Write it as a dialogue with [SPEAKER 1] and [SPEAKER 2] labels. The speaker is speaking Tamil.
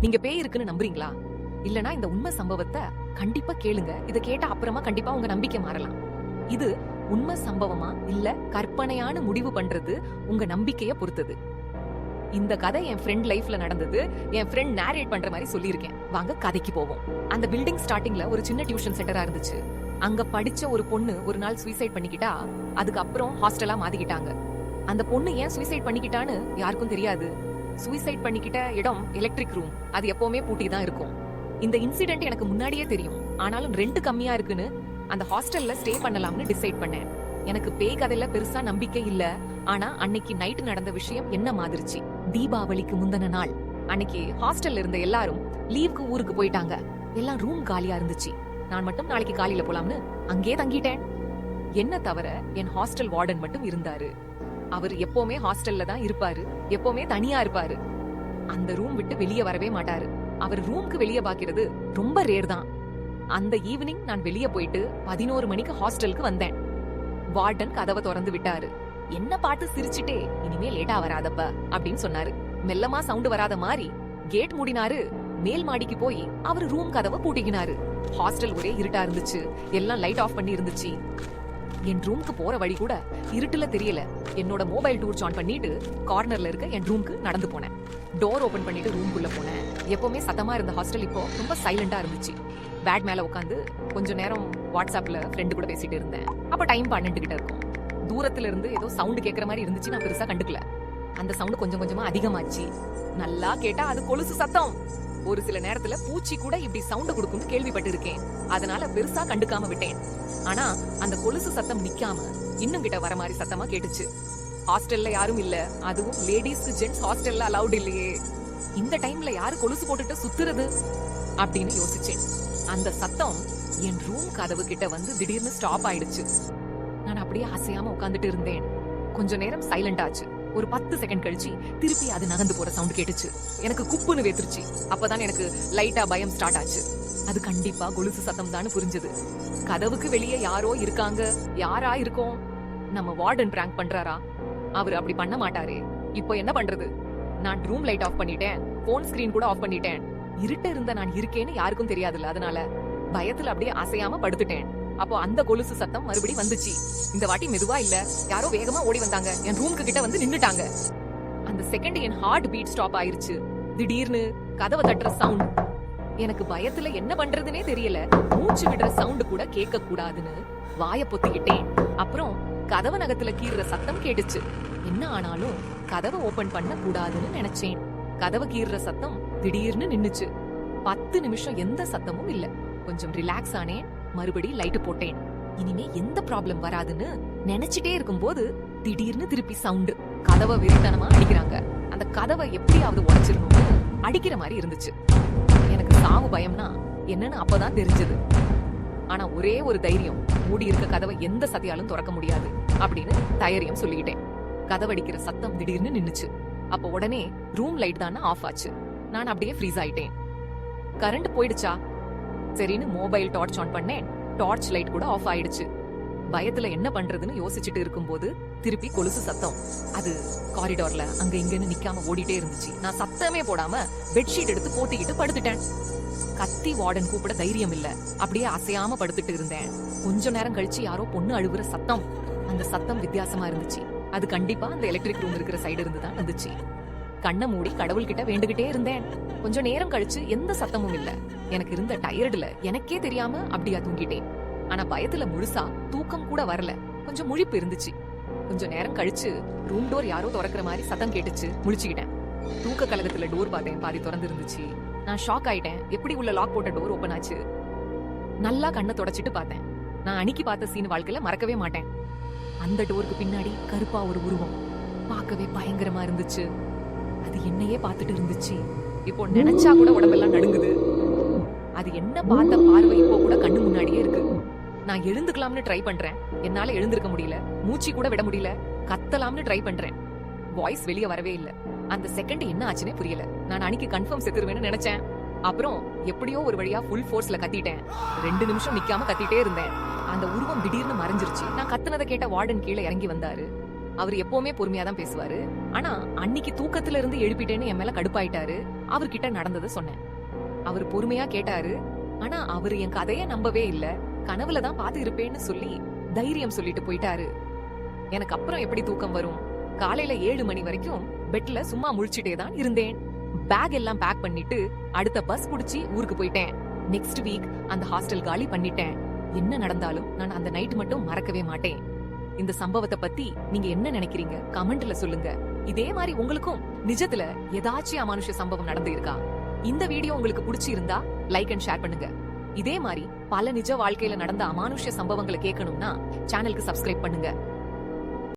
[SPEAKER 1] நீங்க பேய் இருக்குன்னு நம்புறீங்களா? இல்லனா இந்த உண்மை சம்பவத்தை கண்டிப்பா கேளுங்க. இத கேட்ட அப்புறமா கண்டிப்பா உங்க நம்பிக்கை மாறலாம். இது உண்மை சம்பவமா இல்ல கற்பனையான முடிவு பண்றது உங்க நம்பிக்கைய பொறுத்தது. இந்த கதை என் ஃப்ரெண்ட் லைஃப்ல நடந்தது. என் ஃப்ரெண்ட் நேரேட் பண்ற மாதிரி சொல்லியிருக்கேன். வாங்க கதைக்கு போவோம். அந்த பில்டிங் ஸ்டார்டிங்ல ஒரு சின்ன டியூஷன் சென்டரா இருந்துச்சு. அங்க படிச்ச ஒரு பொண்ணு ஒரு நாள் சூசைட் பண்ணிக்கிட்டா அதுக்கப்புறம் ஹாஸ்டலா மாத்திக்கிட்டாங்க. அந்த பொண்ணு ஏன் சூசைட் பண்ணிக்கிட்டான்னு யாருக்கும் தெரியாது. சூசைட் பண்ணிக்கிட்ட இடம் எலக்ட்ரிக் ரூம் அது எப்பவுமே பூட்டி தான் இருக்கும். இந்த இன்சிடென்ட் எனக்கு முன்னாடியே தெரியும். ஆனாலும் ரெண்டு கம்மியா இருக்குன்னு அந்த ஹாஸ்டல்ல ஸ்டே பண்ணலாம்னு டிசைட் பண்ணேன். எனக்கு பேய் கதையில பெருசா நம்பிக்கை இல்ல. ஆனா அன்னைக்கு நைட் நடந்த விஷயம் என்ன மாதிரிச்சு? தீபாவளிக்கு முந்தின நாள். அன்னைக்கு ஹாஸ்டல்ல இருந்த எல்லாரும் லீவுக்கு ஊருக்கு போயிட்டாங்க. எல்லாம் ரூம் காலியா இருந்துச்சு. நான் மட்டும் நாளைக்கு காலையில போலாம்னு அங்கே தங்கிட்டேன். என்ன தவிர என் ஹாஸ்டல் வார்டன் மட்டும் இருந்தாரு. அவர் எப்பவுமே ஹாஸ்டல்ல தான் இருப்பாரு. எப்பவுமே தனியா இருப்பாரு. அந்த ரூம் விட்டு வெளியே வரவே மாட்டாரு. அவர் ரூம்க்கு வெளியே பாக்கிறது ரொம்ப ரேர் தான். அந்த ஈவினிங் நான் வெளியே போயிட்டு பதினோரு மணிக்கு ஹாஸ்டலுக்கு வந்தேன். வார்டன் கதவை திறந்து விட்டாரு. என்ன பாட்டு சிரிச்சிட்டே? இனிமே லேட்டா வராதப்ப அப்படின்னு சொன்னாரு. மெல்லமா சவுண்ட் வராத மாதிரி கேட் மூடினாரு. மேல் மாடிக்கு போய் அவர் ரூம் கதவை பூட்டிக்கினாரு. ஹாஸ்டல் ஒரே இருட்டா இருந்துச்சு. எல்லாம் லைட் ஆஃப் பண்ணி இருந்துச்சு. என் ரூம்க்கு போற வழி கூட இருட்டுல தெரியல. என்னோட மொபைல் டூர்ச் ஆன் பண்ணிட்டு கார்னர்ல இருக்க என் ரூம்க்கு நடந்து போனேன். டோர் ஓபன் பண்ணிட்டு ரூம்குள்ள போனேன். எப்பவுமே சத்தமா இருந்த ஹாஸ்டல் இப்போ ரொம்ப சைலண்டா இருந்துச்சு. பேட் மேல உட்காந்து கொஞ்ச நேரம் வாட்ஸ்அப்ல ஃப்ரெண்டு கூட பேசிட்டு இருந்தேன். அப்ப டைம் பன்னெண்டு கிட்ட இருக்கும். தூரத்துல இருந்து ஏதோ சவுண்ட் கேக்குற மாதிரி இருந்துச்சு நான் பெருசா கண்டுக்கல. அந்த சவுண்ட் கொஞ்சம் கொஞ்சமா அதிகமாச்சு. நல்லா கேட்டா அது கொலுசு சத்தம். ஒரு சில நேரத்துல பூச்சி கூட இப்படி சவுண்ட் கொடுக்கும்னு கேள்விப்பட்டிருக்கேன். அதனால பெருசா கண்டுக்காம விட்டேன். ஆனா அந்த கொலுசு சத்தம் நிக்காம இன்னும் கிட்ட வர மாதிரி சத்தமா கேட்டுச்சு. ஹாஸ்டல்ல யாரும் இல்ல. அதுவும் லேடிஸ்க்கு ஜென்ட்ஸ் ஹாஸ்டல்ல அலௌட் இல்லையே. இந்த டைம்ல யாரு கொலுசு போட்டுட்டு சுத்துறது? அப்படின்னு யோசிச்சேன். அந்த சத்தம் என் ரூம் கதவு கிட்ட வந்து திடீர்னு ஸ்டாப் ஆயிடுச்சு. நான் அப்படியே அசையாம உட்காந்துட்டு இருந்தேன். கொஞ்ச நேரம் சைலண்ட் ஆச்சு. ஒரு பத்து செகண்ட் கழிச்சு திருப்பி அது நகர்ந்து போற சவுண்ட் கேட்டுச்சு. எனக்கு குப்புன்னு வேத்துருச்சு. அப்பதான் எனக்கு லைட்டா பயம் ஸ்டார்ட் ஆச்சு. அது கண்டிப்பா கொலுசு சத்தம் தான் புரிஞ்சது. கதவுக்கு வெளியே யாரோ இருக்காங்க. யாரா இருக்கோம்? நம்ம வார்டன் பிராங்க் பண்றாரா? அவர் அப்படி பண்ண மாட்டாரே. இப்போ என்ன பண்றது? நான் ரூம் லைட் ஆஃப் பண்ணிட்டேன். போன் ஸ்கிரீன் கூட ஆஃப் பண்ணிட்டேன். இருட்ட இருந்த நான் இருக்கேன்னு யாருக்கும் தெரியாதுல்ல அதனால பயத்துல அப்படியே அசையாம படுத்துட்டேன். அப்போ அந்த கொலுசு சத்தம் மறுபடி வந்துச்சு. இந்த வாட்டி மெதுவா இல்ல. யாரோ வேகமா ஓடி வந்தாங்க. என் ரூம்க்கு கிட்ட வந்து நின்னுட்டாங்க. அந்த செகண்ட் என் ஹார்ட் பீட் ஸ்டாப் ஆயிருச்சு. திடீர்னு கதவை தட்டுற சவுண்ட் எனக்கு பயத்துல என்ன பண்றதுனே தெரியல. மூச்சு விடுற சவுண்ட் கூட கேட்க கூடாதுன்னு வாய பொத்திக்கிட்டேன். அப்புறம் கதவு நகத்துல கீறுற சத்தம் கேட்டுச்சு. என்ன ஆனாலும் கதவை ஓபன் பண்ண கூடாதுன்னு நினைச்சேன். கதவு கீறுற சத்தம் திடீர்னு நின்னுச்சு. பத்து நிமிஷம் எந்த சத்தமும் இல்ல. கொஞ்சம் ரிலாக்ஸ் ஆனேன். மறுபடி லைட் போட்டேன். இனிமே எந்த ப்ராப்ளம் வராதுன்னு நினைச்சிட்டே இருக்கும்போது திடீர்னு திருப்பி சவுண்டு கதவை வெறித்தனமா அடிக்கிறாங்க. அந்த கதவை எப்படியாவது உடைச்சிடணும்னு அடிக்கிற மாதிரி இருந்துச்சு. எனக்கு சாவு பயம்னா என்னன்னு அப்பதான் தெரிஞ்சது. ஆனா ஒரே ஒரு தைரியம் மூடி இருக்க கதவை எந்த சதியாலும் திறக்க முடியாது அப்படின்னு தைரியம் சொல்லிக்கிட்டேன். கதவடிக்கிற சத்தம் திடீர்னு நின்னுச்சு. அப்ப உடனே ரூம் லைட் தானே ஆஃப் ஆச்சு. நான் அப்படியே ஃப்ரீஸ் ஆயிட்டேன். கரண்ட் போயிடுச்சா? சரின்னு மொபைல் டார்ச் ஆன் பண்ணேன். டார்ச் லைட் கூட ஆஃப் ஆயிடுச்சு. பயத்துல என்ன பண்றதுன்னு யோசிச்சுட்டு இருக்கும்போது திருப்பி கொலுசு சத்தம். அது காரிடார்ல அங்க இங்கன்னு நிக்காம ஓடிட்டே இருந்துச்சு. நான் சத்தமே போடாம பெட்ஷீட் எடுத்து போத்திக்கிட்டு படுத்துட்டேன். கத்தி வார்டன் கூப்பிட தைரியம் இல்ல. அப்படியே அசையாம படுத்துட்டு இருந்தேன். கொஞ்ச நேரம் கழிச்சு யாரோ பொண்ணு அழுகுற சத்தம். அந்த சத்தம் வித்தியாசமா இருந்துச்சு. அது கண்டிப்பா அந்த எலக்ட்ரிக் ரூம் இருக்கிற சைடு இருந்து தான் வந்துச்சு. கண்ணை மூடி கடவுள்கிட்ட வேண்டுகிட்டே இருந்தேன். கொஞ்ச நேரம் கழிச்சு எந்த சத்தமும் இல்ல. எனக்கு இருந்த டயர்டுல எனக்கே தெரியாம அப்படியா தூங்கிட்டேன். ஆனா பயத்துல முழுசா தூக்கம் கூட வரல. கொஞ்சம் முழிப்பு இருந்துச்சு. கொஞ்ச நேரம் கழிச்சு ரூம் டோர் யாரோ திறக்கிற மாதிரி சத்தம் கேட்டுச்சு. முழிச்சுக்கிட்டேன். தூக்க கழகத்துல டோர் பார்த்தேன். பாதி திறந்து இருந்துச்சு நான் ஷாக் ஆயிட்டேன். எப்படி உள்ள லாக் போட்ட டோர் ஓபன் ஆச்சு? நல்லா கண்ணை தொடச்சிட்டு பார்த்தேன். நான் அன்னைக்கு பார்த்த சீன் வாழ்க்கையில மறக்கவே மாட்டேன். அந்த டோருக்கு பின்னாடி கருப்பா ஒரு உருவம். பார்க்கவே பயங்கரமா இருந்துச்சு. அது என்னையே பார்த்துட்டு இருந்துச்சு. இப்போ நினைச்சா கூட உடம்பெல்லாம் நடுங்குது. அது என்ன பார்த்த பார்வை இப்போ கூட கண்ணு முன்னாடியே இருக்கு. நான் எழுந்துக்கலாம்னு ட்ரை பண்றேன். என்னால எழுந்திருக்க முடியல. மூச்சு கூட விட முடியல. கத்தலாம்னு ட்ரை பண்றேன். வாய்ஸ் வெளிய வரவே இல்ல. அந்த செகண்ட் என்ன ஆச்சுனே புரியல. நான் அன்னைக்கு கன்ஃபார்ம் செத்துருவேன்னு நினைச்சேன். அப்புறம் எப்படியோ ஒரு வழியா ஃபுல் ஃபோர்ஸ்ல கத்திட்டேன். ரெண்டு நிமிஷம் நிக்காம கத்திட்டே இருந்தேன். அந்த உருவம் திடீர்னு மறைஞ்சிருச்சு. நான் கத்துனதை கேட்ட வார்டன் கீழே இறங்கி வந்தாரு. அவர் எப்பவுமே பொறுமையா தான் பேசுவாரு. ஆனா அன்னைக்கு தூக்கத்துல இருந்து எழுப்பிட்டேன்னு என் மேல கடுப்பாயிட்டாரு. அவர்கிட்ட நடந்ததை சொன்னேன். அவர் பொறுமையா கேட்டாரு. ஆனா அவர் என் கதைய நம்பவே இல்ல. கனவுல தான் பாத்து இருப்பேன்னு சொல்லி தைரியம் சொல்லிட்டு போயிட்டாரு. எனக்கு அப்புறம் எப்படி தூக்கம் வரும்? காலையில ஏழு மணி வரைக்கும் பெட்ல சும்மா முழிச்சிட்டே தான் இருந்தேன். பேக் எல்லாம் பேக் பண்ணிட்டு அடுத்த பஸ் புடிச்சு ஊருக்கு போயிட்டேன். நெக்ஸ்ட் வீக் அந்த ஹாஸ்டல் காலி பண்ணிட்டேன். என்ன நடந்தாலும் நான் அந்த நைட் மட்டும் மறக்கவே மாட்டேன். இந்த சம்பவத்தை பத்தி நீங்க என்ன நினைக்கிறீங்க? கமெண்ட்ல சொல்லுங்க. இதே மாதிரி உங்களுக்கும் நிஜத்துல ஏதாச்சும் அமானுஷ சம்பவம் நடந்து இருக்கா? இந்த வீடியோ உங்களுக்கு பிடிச்சிருந்தா லைக் அண்ட் ஷேர் பண்ணுங்க. இதே மாதிரி பல நிஜ வாழ்க்கையில நடந்த அமானுஷ்ய சம்பவங்களை கேட்கணும்னா சேனலுக்கு சப்ஸ்கிரைப் பண்ணுங்க.